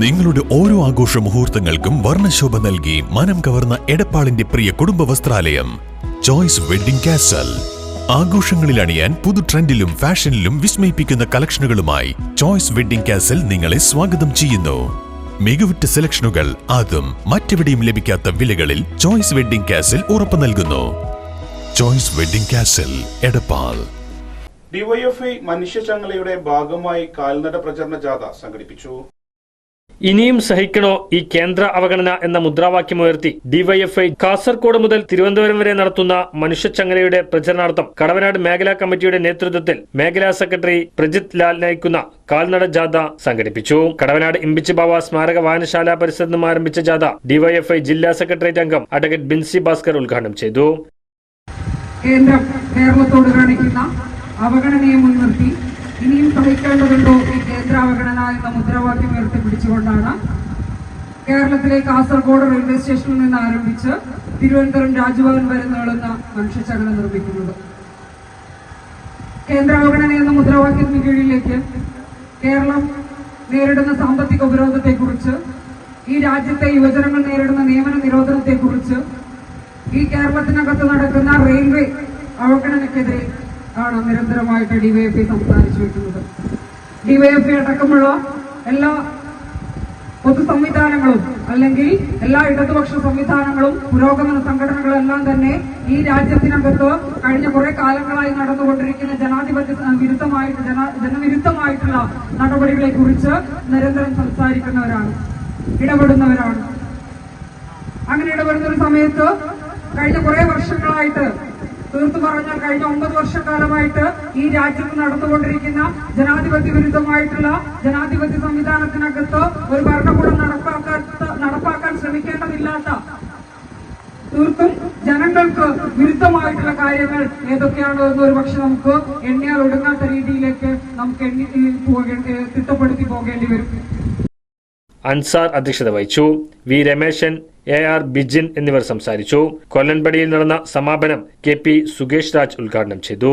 നിങ്ങളുടെ ഓരോ ആഘോഷ മുഹൂർത്തങ്ങൾക്കും വർണശോഭ നൽകി മനം കവർന്ന എടപ്പാളിന്റെ പ്രിയ കുടുംബ വസ്ത്രാലയം. ചോയ്സ് വെഡിംഗ് കാസൽ ആഘോഷങ്ങളിൽ അണിയാൻ പുതു ട്രെൻഡിലും ഫാഷനിലും വിസ്മയിപ്പിക്കുന്ന കളക്ഷനുകളുമായി ചോയ്സ് വെഡിംഗ് കാസൽ നിങ്ങളെ സ്വാഗതം ചെയ്യുന്നു. മികവുറ്റ സെലക്ഷനുകൾ അതും മറ്റെവിടെയും ലഭിക്കാത്ത വിലകളിൽ ചോയ്സ് വെഡിംഗ് കാസൽ ഉറപ്പു നൽകുന്നു. Choice wedding castle Edappal. DYFI മനുഷ്യചങ്ങലയുടെ ഭാഗമായി കാൽനട പ്രചരണ ജാഥ സംഘടിപ്പിച്ചു. ഇനിയും സഹിക്കണോ ഈ കേന്ദ്ര അവഗണന എന്ന മുദ്രാവാക്യമുയർത്തി ഡിവൈഎഫ്ഐ കാസർകോട് മുതൽ തിരുവനന്തപുരം വരെ നടത്തുന്ന മനുഷ്യച്ചങ്ങലയുടെ പ്രചരണാർത്ഥം കടവനാട് മേഖലാ കമ്മിറ്റിയുടെ നേതൃത്വത്തിൽ മേഖലാ സെക്രട്ടറി പ്രജിത് ലാൽ നയിക്കുന്ന കാൽനട ജാഥ സംഘടിപ്പിച്ചു. കടവനാട് ഇമ്പിച്ച് ബാവ സ്മാരക വായനശാല പരിസരത്ത് നിന്നും ആരംഭിച്ച ജാഥ ഡിവൈഎഫ്ഐ ജില്ലാ സെക്രട്ടേറിയറ്റ് അംഗം അഡ്വക്കേറ്റ് ബിൻസി ഭാസ്കർ ഉദ്ഘാടനം ചെയ്തു. കേന്ദ്രം കേരളത്തോട് കാണിക്കുന്ന അവഗണനയെ മുൻനിർത്തി ഇനിയും സഹിക്കേണ്ടതുണ്ടോ അവഗണന എന്ന മുദ്രാവാക്യം ഉയർത്തി പിടിച്ചുകൊണ്ടാണ് കേരളത്തിലെ കാസർഗോഡ് റെയിൽവേ സ്റ്റേഷനിൽ നിന്ന് ആരംഭിച്ച് തിരുവനന്തപുരം രാജ്ഭവൻ വരെ നീളുന്ന മനുഷ്യചങ്ങല നിർമ്മിക്കുന്നത്. കേന്ദ്ര അവഗണന എന്ന മുദ്രാവാക്യത്തിന് കീഴിലേക്ക് കേരളം നേരിടുന്ന സാമ്പത്തിക ഉപരോധത്തെക്കുറിച്ച് ഈ രാജ്യത്തെ യുവജനങ്ങൾ നേരിടുന്ന നിയമന നിരോധനത്തെക്കുറിച്ച് ഈ കേരളത്തിനകത്ത് നടക്കുന്ന റെയിൽവേ അവഗണനക്കെതിരെ ആണ് നിരന്തരമായിട്ട് ഡിവൈഎഫ്ഐ സംസാരിച്ചു വെക്കുന്നത്. ഡിവൈഎഫ്ഐ അടക്കമുള്ള എല്ലാ പൊതു സംവിധാനങ്ങളും അല്ലെങ്കിൽ എല്ലാ ഇടതുപക്ഷ സംവിധാനങ്ങളും പുരോഗമന സംഘടനകളും എല്ലാം തന്നെ ഈ രാജ്യത്തിനകത്ത് കഴിഞ്ഞ കുറെ കാലങ്ങളായി നടന്നുകൊണ്ടിരിക്കുന്ന ജനാധിപത്യ വിരുദ്ധമായിട്ട് ജന ജനവിരുദ്ധമായിട്ടുള്ള നടപടികളെ കുറിച്ച് നിരന്തരം സംസാരിക്കുന്നവരാണ് ഇടപെടുന്നവരാണ്. അങ്ങനെ ഇടപെടുന്ന ഒരു സമയത്ത് കഴിഞ്ഞ കുറെ വർഷങ്ങളായിട്ട് തീർത്തു പറഞ്ഞാൽ കഴിഞ്ഞ ഒമ്പത് വർഷക്കാലമായിട്ട് ഈ രാജ്യത്ത് നടന്നുകൊണ്ടിരിക്കുന്ന ജനാധിപത്യ വിരുദ്ധമായിട്ടുള്ള ജനാധിപത്യ സംവിധാനത്തിനകത്ത് ഒരു ഭരണകൂടം നടപ്പാക്കാത്ത നടപ്പാക്കാൻ ശ്രമിക്കേണ്ടതില്ലാത്ത തീർത്തും ജനങ്ങൾക്ക് വിരുദ്ധമായിട്ടുള്ള കാര്യങ്ങൾ ഏതൊക്കെയാണോ എന്ന് ഒരു പക്ഷെ നമുക്ക് എണ്ണിയാൽ ഒടുങ്ങാത്ത രീതിയിലേക്ക് നമുക്ക് എണ്ണി പോകേണ്ടി തിട്ടപ്പെടുത്തി പോകേണ്ടി വരും. അൻസാർ അധ്യക്ഷത വഹിച്ചു. V Rameshan A R Bijin എന്നിവർ സംസാരിച്ചു. കൊല്ലൻപടിയിൽ നടന്ന സമാപനം കെ പി സുകേഷ് രാജ് ഉദ്ഘാടനം ചെയ്തു.